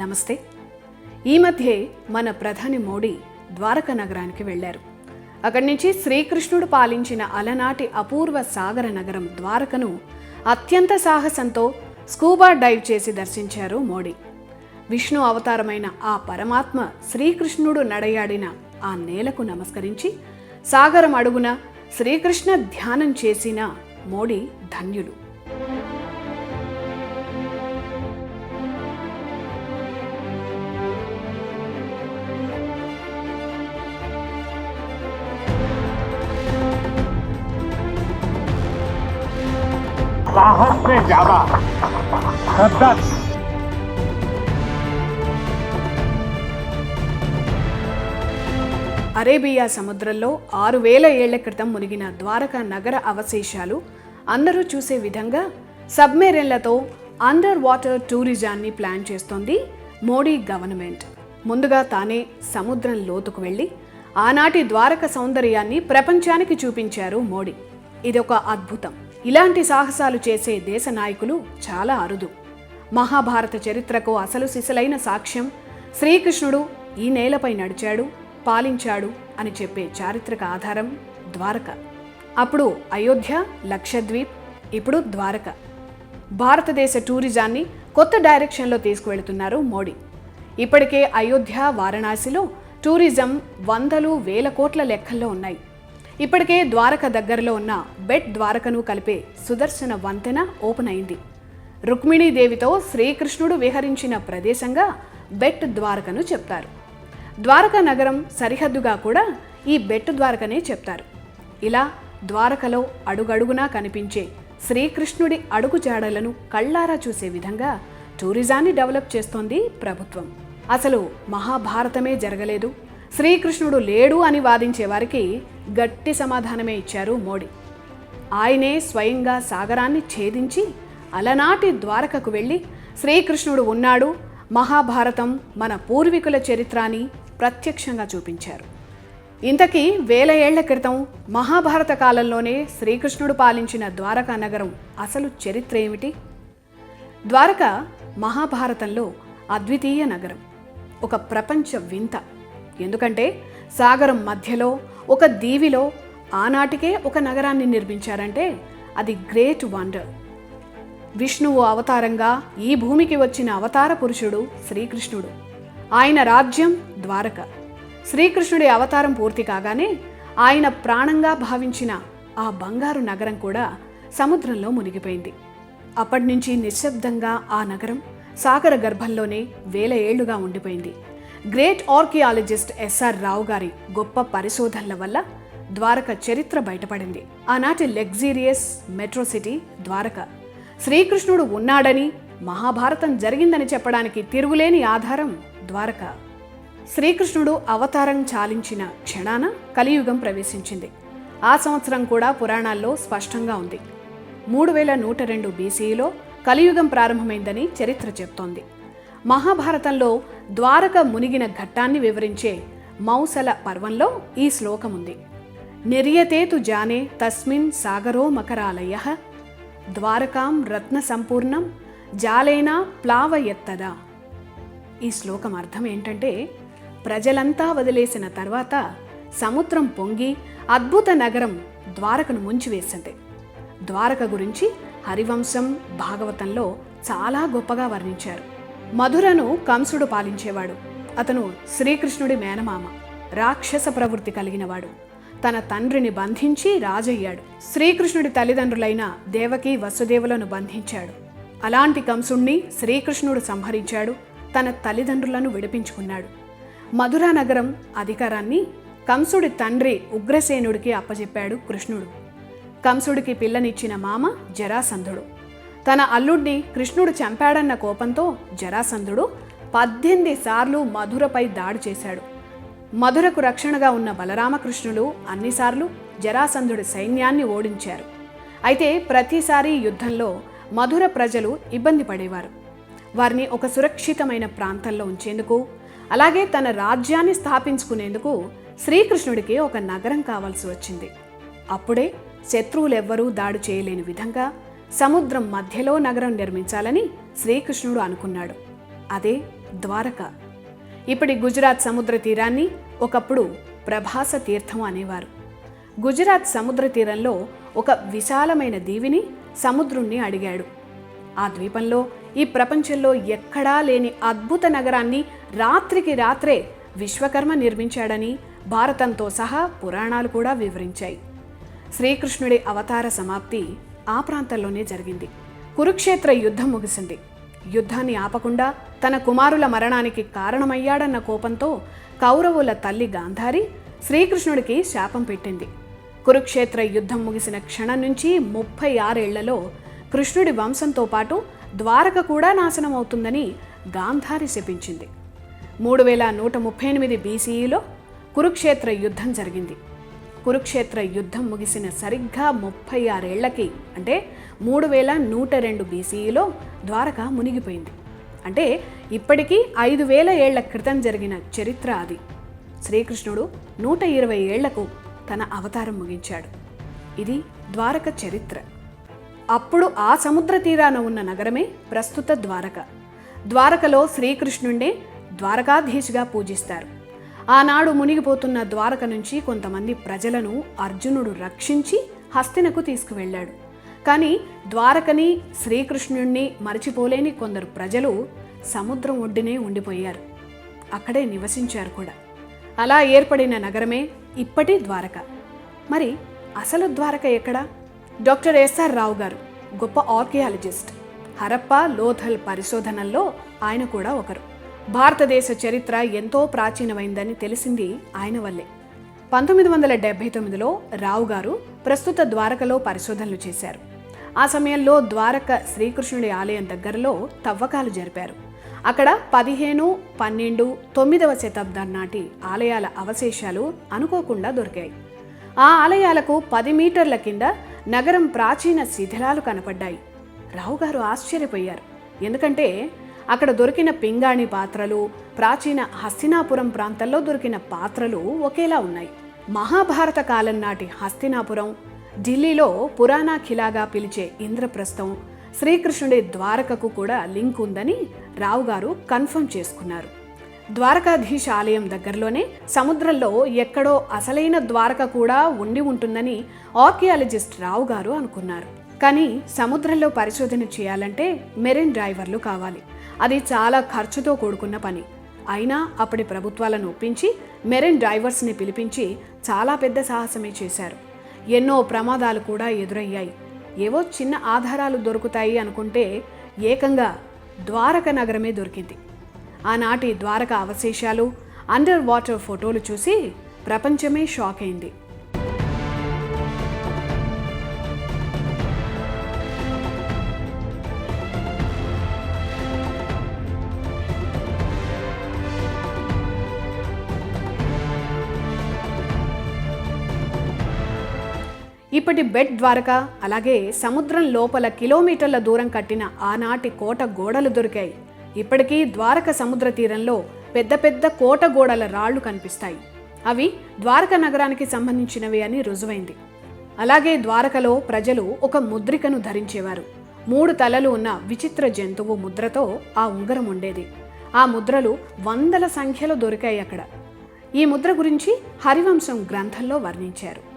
నమస్తే. ఈ మధ్యే మన ప్రధాని మోడీ ద్వారకా నగరానికి వెళ్ళారు. అక్కడి నుంచి శ్రీకృష్ణుడు పాలించిన అలనాటి అపూర్వ సాగర నగరం ద్వారకను అత్యంత సాహసంతో స్కూబా డైవ్ చేసి దర్శించారు మోడీ. విష్ణు అవతారమైన ఆ పరమాత్మ శ్రీకృష్ణుడు నడయాడిన ఆ నేలకు నమస్కరించి సాగరం అడుగున శ్రీకృష్ణ ధ్యానం చేసిన మోడీ ధన్యుడు. साहस से ज्यादा श्रद्धा थी అరేబియా సముద్రంలో ఆరు వేల ఏళ్ల క్రితం మునిగిన ద్వారకా నగర అవశేషాలు అందరూ చూసే విధంగా సబ్మెరైన్లతో అండర్ వాటర్ టూరిజాన్ని ప్లాన్ చేస్తోంది మోడీ గవర్నమెంట్ ముందుగా తానే సముద్రం లోతుకు వెళ్ళి ఆనాటి ద్వారక సౌందర్యాన్ని ప్రపంచానికి చూపించారు మోడీ ఇదొక అద్భుతం ఇలాంటి సాహసాలు చేసే దేశ నాయకులు చాలా అరుదు. మహాభారత చరిత్రకు అసలు సిసలైన సాక్ష్యం శ్రీకృష్ణుడు ఈ నేలపై నడిచాడు పాలించాడు అని చెప్పే చారిత్రక ఆధారం ద్వారక. అప్పుడు అయోధ్య లక్షద్వీప్ ఇప్పుడు ద్వారక. భారతదేశ టూరిజాన్ని కొత్త డైరెక్షన్లో తీసుకువెళుతున్నారు మోడీ. ఇప్పటికే అయోధ్య వారణాసిలో టూరిజం వందలు వేల కోట్ల లెక్కల్లో ఉన్నాయి. ఇప్పటికే ద్వారక దగ్గరలో ఉన్న బెట్ ద్వారకను కలిపే సుదర్శన వంతెన ఓపెన్ అయింది. రుక్మిణీదేవితో శ్రీకృష్ణుడు విహరించిన ప్రదేశంగా బెట్ ద్వారకను చెప్తారు. ద్వారకా నగరం సరిహద్దుగా కూడా ఈ బెట్ ద్వారకనే చెప్తారు. ఇలా ద్వారకలో అడుగడుగునా కనిపించే శ్రీకృష్ణుడి అడుగుజాడలను కళ్ళారా చూసే విధంగా టూరిజాన్ని డెవలప్ చేస్తోంది ప్రభుత్వం. అసలు మహాభారతమే జరగలేదు. శ్రీకృష్ణుడు లేడు అని వాదించే వారికి గట్టి సమాధానమే ఇచ్చారు మోడీ. ఆయనే స్వయంగా సాగరాన్ని ఛేదించి అలనాటి ద్వారకకు వెళ్ళి శ్రీకృష్ణుడు ఉన్నాడు మహాభారతం మన పూర్వీకుల చరిత్రాన్ని ప్రత్యక్షంగా చూపించారు. ఇంతకీ వేల ఏళ్ళ క్రితం మహాభారత కాలంలోనే శ్రీకృష్ణుడు పాలించిన ద్వారకా నగరం అసలు చరిత్ర ఏమిటి? ద్వారక మహాభారతంలో అద్వితీయ నగరం ఒక ప్రపంచ వింత. ఎందుకంటే సాగరం మధ్యలో ఒక దీవిలో ఆనాటికే ఒక నగరాన్ని నిర్మించారంటే అది గ్రేట్ వండర్. విష్ణువు అవతారంగా ఈ భూమికి వచ్చిన అవతార పురుషుడు శ్రీకృష్ణుడు. ఆయన రాజ్యం ద్వారక. శ్రీకృష్ణుడి అవతారం పూర్తి కాగానే ఆయన ప్రాణంగా భావించిన ఆ బంగారు నగరం కూడా సముద్రంలో మునిగిపోయింది. అప్పటి నుంచి నిశ్శబ్దంగా ఆ నగరం సాగర గర్భంలోనే వేల ఏళ్ళుగా ఉండిపోయింది. గ్రేట్ ఆర్కియాలజిస్ట్ ఎస్ఆర్ రావు గారి గొప్ప పరిశోధనల వల్ల ద్వారక చరిత్ర బయటపడింది. ఆనాటి లగ్జీరియస్ మెట్రో సిటీ ద్వారక. శ్రీకృష్ణుడు ఉన్నాడని మహాభారతం జరిగిందని చెప్పడానికి తిరుగులేని ఆధారం ద్వారక. శ్రీకృష్ణుడు అవతారం చాలించిన క్షణాన కలియుగం ప్రవేశించింది. ఆ సంవత్సరం కూడా పురాణాల్లో స్పష్టంగా ఉంది. మూడు వేల నూట రెండు బీసీలో కలియుగం ప్రారంభమైందని చరిత్ర చెప్తోంది. మహాభారతంలో ద్వారక మునిగిన ఘట్టాన్ని వివరించే మౌసల పర్వంలో ఈ శ్లోకం ఉంది. నిర్యతేతు జానే తస్మిన్ సాగరో మకరాలయ ద్వారకాం రత్న సంపూర్ణం జాలేనా ప్లావయెత్తదా ఈ శ్లోకం అర్థం ఏంటంటే ప్రజలంతా వదిలేసిన తర్వాత సముద్రం పొంగి అద్భుత నగరం ద్వారకను ముంచివేసింది. ద్వారక గురించి హరివంశం భాగవతంలో చాలా గొప్పగా వర్ణించారు. మధురను కంసుడు పాలించేవాడు. అతను శ్రీకృష్ణుడి మేనమామ రాక్షస ప్రవృత్తి కలిగినవాడు. తన తండ్రిని బంధించి రాజయ్యాడు. శ్రీకృష్ణుడి తల్లిదండ్రులైన దేవకి వసుదేవులను బంధించాడు. అలాంటి కంసుణ్ణి శ్రీకృష్ణుడు సంహరించాడు తన తల్లిదండ్రులను విడిపించుకున్నాడు. మధురా నగరం అధికారాన్ని కంసుడి తండ్రి ఉగ్రసేనుడికి అప్పచెప్పాడు కృష్ణుడు. కంసుడికి పిల్లనిచ్చిన మామ జరాసంధుడు. తన అల్లుడిని కృష్ణుడు చంపాడన్న కోపంతో జరాసంధుడు పద్దెనిమిది సార్లు మధురపై దాడి చేశాడు. మధురకు రక్షణగా ఉన్న బలరామకృష్ణులు అన్నిసార్లు జరాసంధుడి సైన్యాన్ని ఓడించారు. అయితే ప్రతిసారి యుద్ధంలో మధుర ప్రజలు ఇబ్బంది పడేవారు. వారిని ఒక సురక్షితమైన ప్రాంతంలో ఉంచేందుకు అలాగే తన రాజ్యాన్ని స్థాపించుకునేందుకు శ్రీకృష్ణుడికి ఒక నగరం కావాల్సి వచ్చింది. అప్పుడే శత్రువులెవ్వరూ దాడి చేయలేని విధంగా సముద్రం మధ్యలో నగరం నిర్మించాలని శ్రీకృష్ణుడు అనుకున్నాడు. అదే ద్వారక. ఇప్పటి గుజరాత్ సముద్ర తీరాన్ని ఒకప్పుడు ప్రభాస తీర్థం అనేవారు. గుజరాత్ సముద్ర తీరంలో ఒక విశాలమైన దీవిని సముద్రుణ్ణి అడిగాడు. ఆ ద్వీపంలో ఈ ప్రపంచంలో ఎక్కడా లేని అద్భుత నగరాన్ని రాత్రికి రాత్రే విశ్వకర్మ నిర్మించాడని భారతంతో సహా పురాణాలు కూడా వివరించాయి. శ్రీకృష్ణుడి అవతార సమాప్తి ఆ ప్రాంతంలోనే జరిగింది. కురుక్షేత్ర యుద్ధం ముగిసింది. యుద్ధాన్ని ఆపకుండా తన కుమారుల మరణానికి కారణమయ్యాడన్న కోపంతో కౌరవుల తల్లి గాంధారి శ్రీకృష్ణుడికి శాపం పెట్టింది. కురుక్షేత్ర యుద్ధం ముగిసిన క్షణం నుంచి ముప్పై ఆరేళ్ళలో కృష్ణుడి వంశంతో పాటు ద్వారక కూడా నాశనం అవుతుందని గాంధారి శపించింది. మూడు వేల నూట ముప్పై ఎనిమిది బీసీఈలో కురుక్షేత్ర యుద్ధం జరిగింది. కురుక్షేత్ర యుద్ధం ముగిసిన సరిగ్గా ముప్పై ఆరేళ్ళకి అంటే మూడు వేల నూట రెండు బీసీఈలో ద్వారక మునిగిపోయింది. అంటే ఇప్పటికీ ఐదు వేల ఏళ్ళ క్రితం జరిగిన చరిత్ర అది. శ్రీకృష్ణుడు నూట ఇరవై ఏళ్ళకు తన అవతారం ముగించాడు. ఇది ద్వారక చరిత్ర. అప్పుడు ఆ సముద్ర తీరాన ఉన్న నగరమే ప్రస్తుత ద్వారక. ద్వారకలో శ్రీకృష్ణుండే ద్వారకాధీశుగా పూజిస్తారు. ఆనాడు మునిగిపోతున్న ద్వారక నుంచి కొంతమంది ప్రజలను అర్జునుడు రక్షించి హస్తినకు తీసుకువెళ్ళాడు. కానీ ద్వారకని శ్రీకృష్ణుణ్ణి మరచిపోలేని కొందరు ప్రజలు సముద్రం ఒడ్డునే ఉండిపోయారు. అక్కడే నివసించారు కూడా. అలా ఏర్పడిన నగరమే ఇప్పటి ద్వారక. మరి అసలు ద్వారక ఎక్కడా? డాక్టర్ ఎస్ఆర్ రావు గారు గొప్ప ఆర్కియాలజిస్ట్. హరప్ప లోథల్ పరిశోధనల్లో ఆయన కూడా ఒకరు. భారతదేశ చరిత్ర ఎంతో ప్రాచీనమైందని తెలిసింది ఆయన వల్లే. పంతొమ్మిది వందల డెబ్బై తొమ్మిదిలో రావు గారు ప్రస్తుత ద్వారకలో పరిశోధనలు చేశారు. ఆ సమయంలో ద్వారక శ్రీకృష్ణుడి ఆలయం దగ్గరలో తవ్వకాలు జరిపారు. అక్కడ పదిహేను పన్నెండు తొమ్మిదవ శతాబ్దం నాటి ఆలయాల అవశేషాలు అనుకోకుండా దొరికాయి. ఆ ఆలయాలకు పది మీటర్ల కింద నగరం ప్రాచీన శిథిలాలు కనపడ్డాయి. రావు గారు ఆశ్చర్యపోయారు. ఎందుకంటే అక్కడ దొరికిన పింగాణి పాత్రలు ప్రాచీన హస్తినాపురం ప్రాంతంలో దొరికిన పాత్రలు ఒకేలా ఉన్నాయి. మహాభారత కాలం నాటి హస్తినాపురం ఢిల్లీలో పురాణా ఖిలాగా పిలిచే ఇంద్రప్రస్థం శ్రీకృష్ణుడి ద్వారకకు కూడా లింక్ ఉందని రావు గారు కన్ఫర్మ్ చేసుకున్నారు. ద్వారకాధీశ ఆలయం దగ్గరలోనే సముద్రంలో ఎక్కడో అసలైన ద్వారక కూడా ఉండి ఉంటుందని ఆర్కియాలజిస్ట్ రావు గారు అనుకున్నారు. కానీ సముద్రంలో పరిశోధన చేయాలంటే మెరైన్ డ్రైవర్లు కావాలి. అది చాలా ఖర్చుతో కూడుకున్న పని. అయినా అప్పటి ప్రభుత్వాలను ఒప్పించి మెరైన్ డ్రైవర్స్ని పిలిపించి చాలా పెద్ద సాహసమే చేశారు. ఎన్నో ప్రమాదాలు కూడా ఎదురయ్యాయి. ఏవో చిన్న ఆధారాలు దొరుకుతాయి అనుకుంటే ఏకంగా ద్వారక నగరమే దొరికింది. ఆనాటి ద్వారక అవశేషాలు అండర్ వాటర్ ఫోటోలు చూసి ప్రపంచమే షాక్ అయింది. ఇప్పటి బెడ్ ద్వారక అలాగే సముద్రం లోపల కిలోమీటర్ల దూరం కట్టిన ఆనాటి కోట గోడలు దొరికాయి. ఇప్పటికీ ద్వారక సముద్ర తీరంలో పెద్ద పెద్ద కోట గోడల రాళ్ళు కనిపిస్తాయి. అవి ద్వారక నగరానికి సంబంధించినవి అని రుజువైంది. అలాగే ద్వారకలో ప్రజలు ఒక ముద్రికను ధరించేవారు. మూడు తలలు ఉన్న విచిత్ర జంతువు ముద్రతో ఆ ఉంగరం ఉండేది. ఆ ముద్రలు వందల సంఖ్యలో దొరికాయి అక్కడ. ఈ ముద్ర గురించి హరివంశం గ్రంథంలో వర్ణించారు.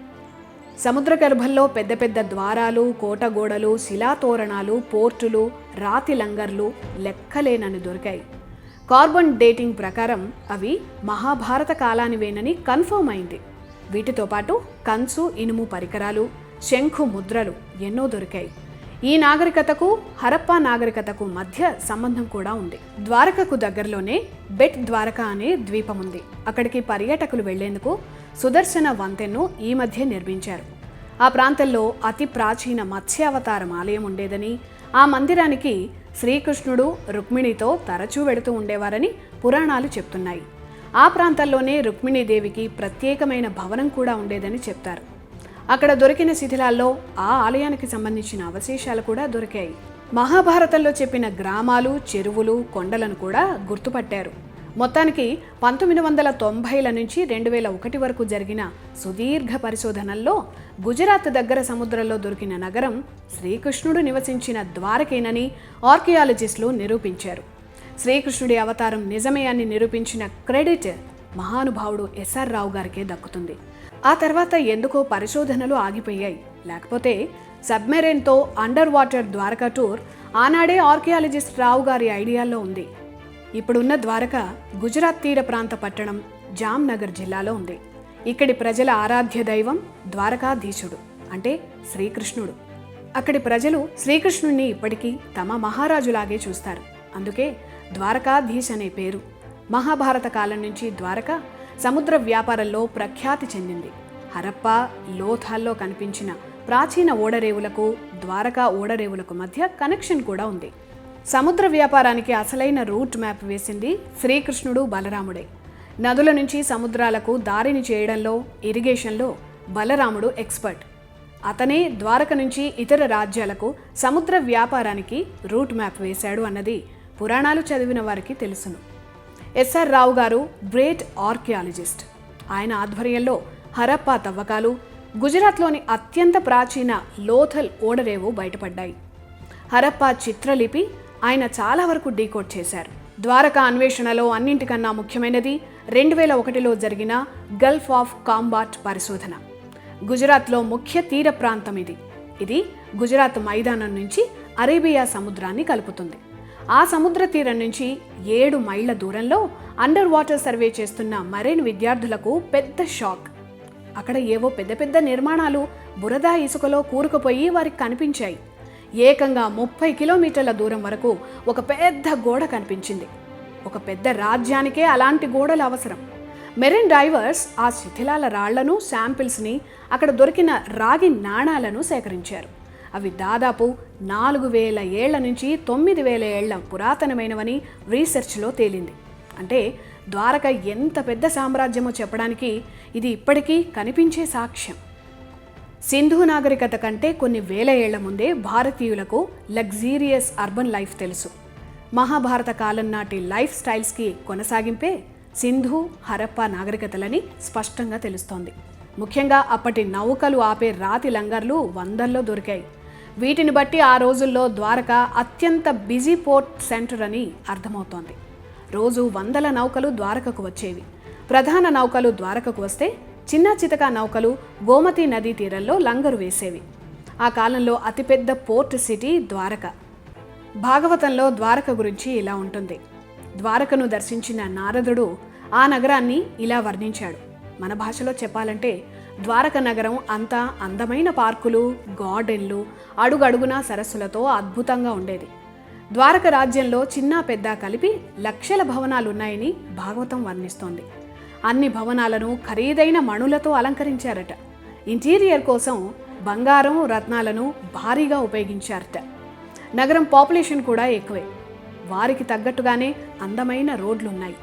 సముద్ర గర్భంలో పెద్ద పెద్ద ద్వారాలు కోటగోడలు శిలాతోరణాలు పోర్టులు రాతి లంగర్లు లెక్కలేనని దొరికాయి. కార్బన్ డేటింగ్ ప్రకారం అవి మహాభారత కాలానివేనని కన్ఫర్మ్ అయింది. వీటితో పాటు కంచు ఇనుము పరికరాలు శంఖు ముద్రలు ఎన్నో దొరికాయి. ఈ నాగరికతకు హరప్పా నాగరికతకు మధ్య సంబంధం కూడా ఉంది. ద్వారకకు దగ్గరలోనే బెట్ ద్వారక అనే ద్వీపం ఉంది అక్కడికి పర్యాటకులు వెళ్ళేందుకు సుదర్శన వంతెన్ను ఈ మధ్య నిర్మించారు. ఆ ప్రాంతంలో అతి ప్రాచీన మత్స్యావతారం ఆలయం ఉండేదని ఆ మందిరానికి శ్రీకృష్ణుడు రుక్మిణితో తరచూ వెడుతూ ఉండేవారని పురాణాలు చెప్తున్నాయి. ఆ ప్రాంతాల్లోనే రుక్మిణీదేవికి ప్రత్యేకమైన భవనం కూడా ఉండేదని చెప్తారు. అక్కడ దొరికిన శిథిలాల్లో ఆ ఆలయానికి సంబంధించిన అవశేషాలు కూడా దొరికాయి. మహాభారతంలో చెప్పిన గ్రామాలు చెరువులు కొండలను కూడా గుర్తుపట్టారు. మొత్తానికి పంతొమ్మిది వందల తొంభైల నుంచి రెండు వేల ఒకటి వరకు జరిగిన సుదీర్ఘ పరిశోధనల్లో గుజరాత్ దగ్గర సముద్రంలో దొరికిన నగరం శ్రీకృష్ణుడు నివసించిన ద్వారకేనని ఆర్కియాలజిస్టులు నిరూపించారు. శ్రీకృష్ణుడి అవతారం నిజమే అని నిరూపించిన క్రెడిట్ మహానుభావుడు ఎస్ఆర్ రావు గారికే దక్కుతుంది. ఆ తర్వాత ఎందుకో పరిశోధనలు ఆగిపోయాయి. లేకపోతే సబ్మెరైన్తో అండర్ వాటర్ ద్వారకా టూర్ ఆనాడే ఆర్కియాలజిస్ట్ రావు గారి ఐడియాల్లో ఉంది. ఇప్పుడున్న ద్వారక గుజరాత్ తీర ప్రాంత పట్టణం జామ్నగర్ జిల్లాలో ఉంది. ఇక్కడి ప్రజల ఆరాధ్య దైవం ద్వారకాధీశుడు అంటే శ్రీకృష్ణుడు. అక్కడి ప్రజలు శ్రీకృష్ణుణ్ణి ఇప్పటికీ తమ మహారాజులాగే చూస్తారు. అందుకే ద్వారకాధీశ్ అనే పేరు. మహాభారత కాలం నుంచి ద్వారక సముద్ర వ్యాపారంలో ప్రఖ్యాతి చెందింది. హరప్ప లోథాల్లో కనిపించిన ప్రాచీన ఓడరేవులకు ద్వారకా ఓడరేవులకు మధ్య కనెక్షన్ కూడా ఉంది. సముద్ర వ్యాపారానికి అసలైన రూట్ మ్యాప్ వేసింది శ్రీకృష్ణుడు బలరాముడే. నదుల నుంచి సముద్రాలకు దారిని చేయడంలో ఇరిగేషన్లో బలరాముడు ఎక్స్పర్ట్. అతనే ద్వారక నుంచి ఇతర రాజ్యాలకు సముద్ర వ్యాపారానికి రూట్ మ్యాప్ వేశాడు అన్నది పురాణాలు చదివిన వారికి తెలుసును. ఎస్ఆర్ రావు గారు గ్రేట్ ఆర్కియాలజిస్ట్. ఆయన ఆధ్వర్యంలో హరప్పా తవ్వకాలు గుజరాత్లోని అత్యంత ప్రాచీన లోథల్ ఓడరేవు బయటపడ్డాయి. హరప్పా చిత్రలిపి ఆయన చాలా వరకు డీకోడ్ చేశారు. ద్వారకా అన్వేషణలో అన్నింటికన్నా ముఖ్యమైనది రెండు వేల ఒకటిలో జరిగిన గల్ఫ్ ఆఫ్ కాంబాట్ పరిశోధన. గుజరాత్లో ముఖ్య తీర ప్రాంతం ఇది. ఇది గుజరాత్ మైదానం నుంచి అరేబియా సముద్రాన్ని కలుపుతుంది. ఆ సముద్ర తీరం నుంచి ఏడు మైళ్ళ దూరంలో అండర్ వాటర్ సర్వే చేస్తున్న మరైన్ విద్యార్థులకు పెద్ద షాక్. అక్కడ ఏవో పెద్ద పెద్ద నిర్మాణాలు బురద ఇసుకలో కూరుకుపోయి వారికి కనిపించాయి. ఏకంగా ముప్పై కిలోమీటర్ల దూరం వరకు ఒక పెద్ద గోడ కనిపించింది. ఒక పెద్ద రాజ్యానికే అలాంటి గోడలు అవసరం. మెరైన్ డైవర్స్ ఆ శిథిలాల రాళ్ళను శాంపిల్స్ని అక్కడ దొరికిన రాగి నాణాలను సేకరించారు. అవి దాదాపు నాలుగు వేల ఏళ్ళ నుంచి తొమ్మిది వేల ఏళ్ళ పురాతనమైనవని రీసెర్చ్లో తేలింది. అంటే ద్వారక ఎంత పెద్ద సామ్రాజ్యమో చెప్పడానికి ఇది ఇప్పటికీ కనిపించే సాక్ష్యం. సింధు నాగరికత కంటే కొన్ని వేల ఏళ్ళ ముందే భారతీయులకు లగ్జీరియస్ అర్బన్ లైఫ్ తెలుసు. మహాభారత కాలం నాటి లైఫ్ స్టైల్స్కి కొనసాగింపే సింధు హరప్ప నాగరికతలని స్పష్టంగా తెలుస్తోంది. ముఖ్యంగా అప్పటి నౌకలు ఆపే రాతి లంగర్లు వందల్లో దొరికాయి. వీటిని బట్టి ఆ రోజుల్లో ద్వారక అత్యంత బిజీ పోర్ట్ సెంటర్ అని అర్థమవుతోంది. రోజు వందల నౌకలు ద్వారకకు వచ్చేవి. ప్రధాన నౌకలు ద్వారకకు వస్తే చిన్న చితక నౌకలు గోమతి నదీ తీరంలో లంగరు వేసేవి. ఆ కాలంలో అతిపెద్ద పోర్ట్ సిటీ ద్వారక. భాగవతంలో ద్వారక గురించి ఇలా ఉంటుంది. ద్వారకను దర్శించిన నారదుడు ఆ నగరాన్ని ఇలా వర్ణించాడు. మన భాషలో చెప్పాలంటే ద్వారక నగరం అంతా అందమైన పార్కులు గార్డెన్లు అడుగడుగునా సరస్సులతో అద్భుతంగా ఉండేది. ద్వారక రాజ్యంలో చిన్న పెద్ద కలిపి లక్షల భవనాలున్నాయని భాగవతం వర్ణిస్తోంది. అన్ని భవనాలను ఖరీదైన మణులతో అలంకరించారట. ఇంటీరియర్ కోసం బంగారం రత్నాలను భారీగా ఉపయోగించారట. నగరం పాపులేషన్ కూడా ఎక్కువే. వారికి తగ్గట్టుగానే అందమైన రోడ్లున్నాయి.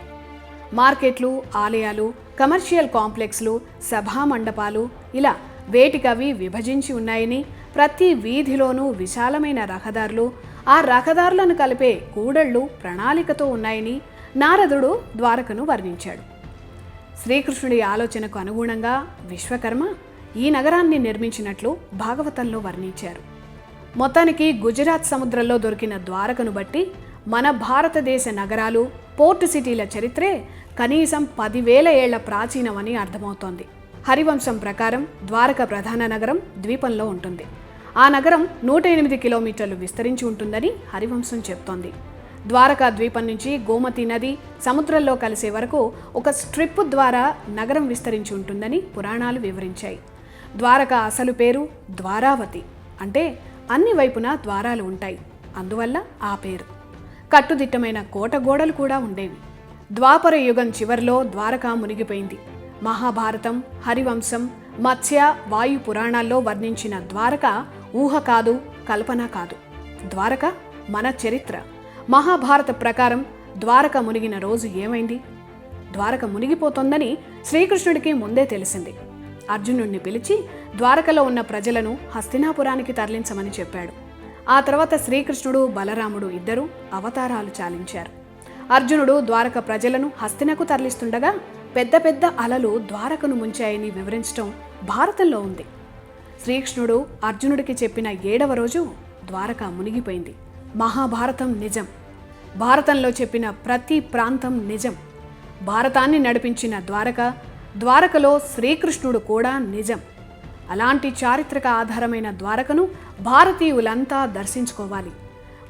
మార్కెట్లు ఆలయాలు కమర్షియల్ కాంప్లెక్స్లు సభా మండపాలు ఇలా వేటికవి విభజించి ఉన్నాయని ప్రతి వీధిలోనూ విశాలమైన రహదారులు ఆ రహదారులను కలిపే కూడళ్ళు ప్రణాళికతో ఉన్నాయని నారదుడు ద్వారకను వర్ణించాడు. శ్రీకృష్ణుడి ఆలోచనకు అనుగుణంగా విశ్వకర్మ ఈ నగరాన్ని నిర్మించినట్లు భాగవతంలో వర్ణించారు. మొత్తానికి గుజరాత్ సముద్రంలో దొరికిన ద్వారకను బట్టి మన భారతదేశ నగరాలు పోర్టు సిటీల చరిత్రే కనీసం పదివేల ఏళ్ళ ప్రాచీనమని అర్థమవుతోంది. హరివంశం ప్రకారం ద్వారక ప్రధాన నగరం ద్వీపంలో ఉంటుంది. ఆ నగరం నూట ఎనిమిది కిలోమీటర్లు విస్తరించి ఉంటుందని హరివంశం చెప్తోంది. ద్వారకా ద్వీపం నుంచి గోమతి నది సముద్రంలో కలిసే వరకు ఒక స్ట్రిప్ ద్వారా నగరం విస్తరించి ఉంటుందని పురాణాలు వివరించాయి. ద్వారక అసలు పేరు ద్వారావతి. అంటే అన్ని వైపున ద్వారాలు ఉంటాయి. అందువల్ల ఆ పేరు. కట్టుదిట్టమైన కోట గోడలు కూడా ఉండేవి. ద్వాపర యుగం చివర్లో ద్వారక మునిగిపోయింది. మహాభారతం హరివంశం మత్స్య వాయు పురాణాల్లో వర్ణించిన ద్వారక ఊహ కాదు కల్పన కాదు. ద్వారక మన చరిత్ర. మహాభారత ప్రకారం ద్వారక మునిగిన రోజు ఏమైంది? ద్వారక మునిగిపోతోందని శ్రీకృష్ణుడికి ముందే తెలిసింది. అర్జునుడిని పిలిచి ద్వారకలో ఉన్న ప్రజలను హస్తినాపురానికి తరలించమని చెప్పాడు. ఆ తర్వాత శ్రీకృష్ణుడు బలరాముడు ఇద్దరూ అవతారాలు చాలించారు. అర్జునుడు ద్వారక ప్రజలను హస్తినకు తరలిస్తుండగా పెద్ద పెద్ద అలలు ద్వారకను ముంచాయని వివరించడం భారతంలో ఉంది. శ్రీకృష్ణుడు అర్జునుడికి చెప్పిన ఏడవ రోజు ద్వారక మునిగిపోయింది. మహాభారతం నిజం. భారతంలో చెప్పిన ప్రతి ప్రాంతం నిజం. భారతాన్ని నడిపించిన ద్వారక ద్వారకలో శ్రీకృష్ణుడు కూడా నిజం. అలాంటి చారిత్రక ఆధారమైన ద్వారకను భారతీయులంతా దర్శించుకోవాలి.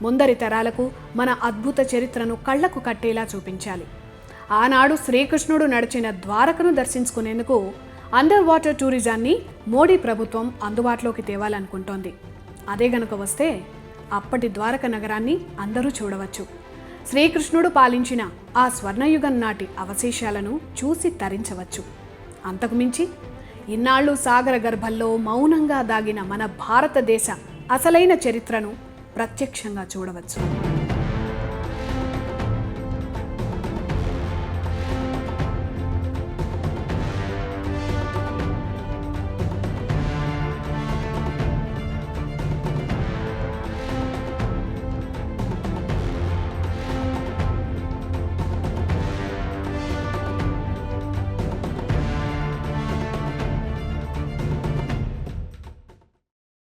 ముందరి తరాలకు మన అద్భుత చరిత్రను కళ్ళకు కట్టేలా చూపించాలి. ఆనాడు శ్రీకృష్ణుడు నడిచిన ద్వారకను దర్శించుకునేందుకు అండర్ వాటర్ టూరిజాన్ని మోడీ ప్రభుత్వం అందుబాటులోకి తేవాలనుకుంటోంది. అదే గనుక వస్తే అప్పటి ద్వారక నగరాన్ని అందరూ చూడవచ్చు. శ్రీకృష్ణుడు పాలించిన ఆ స్వర్ణయుగం నాటి అవశేషాలను చూసి తరించవచ్చు. అంతకుమించి ఇన్నాళ్ళు సాగర గర్భంలో మౌనంగా దాగిన మన భారతదేశ అసలైన చరిత్రను ప్రత్యక్షంగా చూడవచ్చు.